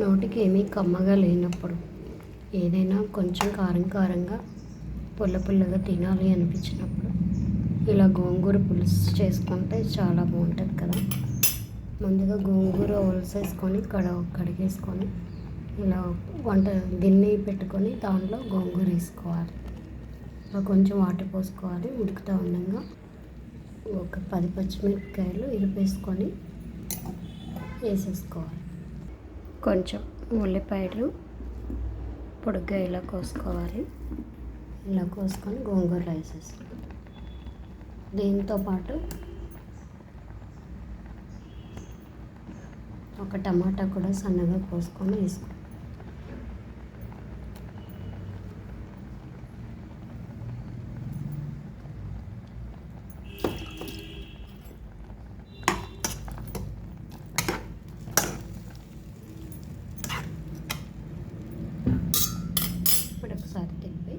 నోటికి ఏమీ కమ్మగా లేనప్పుడు ఏదైనా కొంచెం కారం కారంగా పుల్ల పుల్లగా తినాలి అనిపించినప్పుడు ఇలా గోంగూర పులుసు చేసుకుంటే చాలా బాగుంటుంది కదా. ముందుగా గోంగూర ఒలసేసుకొని కడ కడిగేసుకొని ఇలా వంట గిన్నె పెట్టుకొని దాంట్లో గోంగూర వేసుకోవాలి. ఇలా కొంచెం వాటర్ పోసుకోవాలి ఉడుకుతూ ఉండగా. ఒక పది పచ్చిమిరపకాయలు ఇరిపేసుకొని వేసేసుకోవాలి. కొంచెం ఉల్లిపాయలు పొడుగ్గా ఇలా కోసుకోవాలి. ఇలా కోసుకొని గోంగూరలో వేసేసుకోవాలి దీంతో పాటు ఒక టమాటా కూడా సన్నగా కోసుకొని వేసుకోవాలి ఇప్పుడు ఒకసారి తిప్పి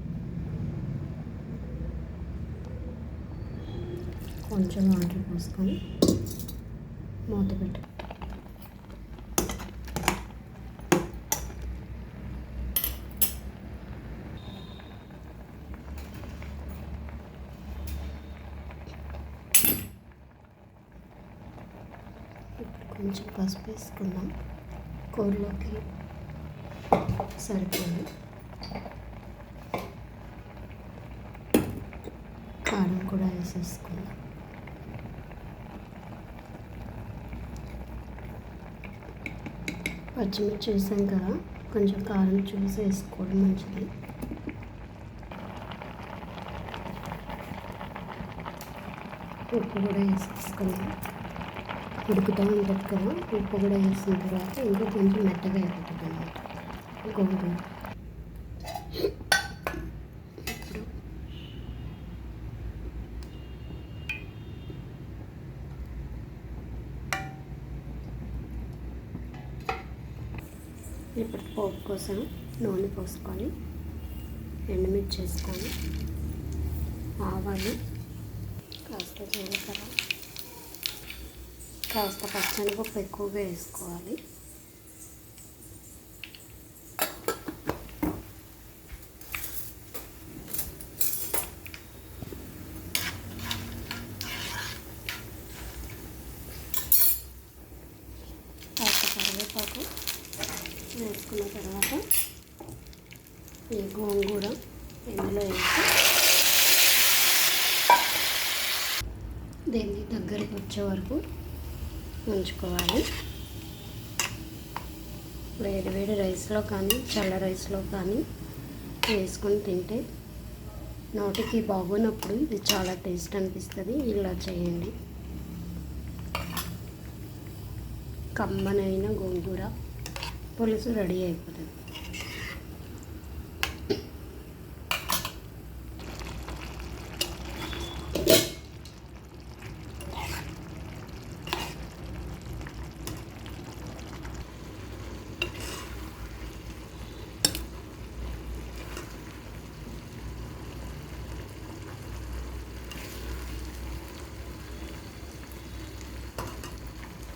కొంచెం వాటర్ పోసుకొని మూత పెట్టు. ఇప్పుడు కొంచెం పసుపు వేసుకుందాం. కూరలోకి సరిపోయింది కారం కూడా వేసేసుకుందాం పచ్చిమిర్చి వేసాం కదా కొంచెం కారం చూసి వేసుకోవడం మంచిది. ఉప్పు కూడా వేసేసుకుందాం. ఉడుకుతూ ఉంటుంది కదా ఉప్పు కూడా వేసిన తర్వాత ఇంకా కొంచెం మెత్తగా అయిపోతుంది అన్నమాట గోధుమ ఇప్పుడు ఇప్పుడు పోపు కోసం నూనె పోసుకొని ఎండుమిర్చి వేసుకొని ఆవాలు కాస్త జీలకర్ర కాస్త పచ్చనిపప్పు ఎక్కువగా వేసుకోవాలి. కాస్త కరివేపాకు వేసుకున్న తర్వాత ఈ గోంగూర ఇందులో వేసి దీన్ని దగ్గరికి వచ్చే వరకు ఉంచుకోవాలి. వేడి వేడి రైస్లో కానీ చల్ల రైస్లో కానీ వేసుకొని తింటే నోటికి బాగున్నప్పుడు ఇది చాలా టేస్ట్ అనిపిస్తుంది. ఇలా చేయండి. కమ్మనైన గోంగూర. పులుసు రెడీ అయిపోతుంది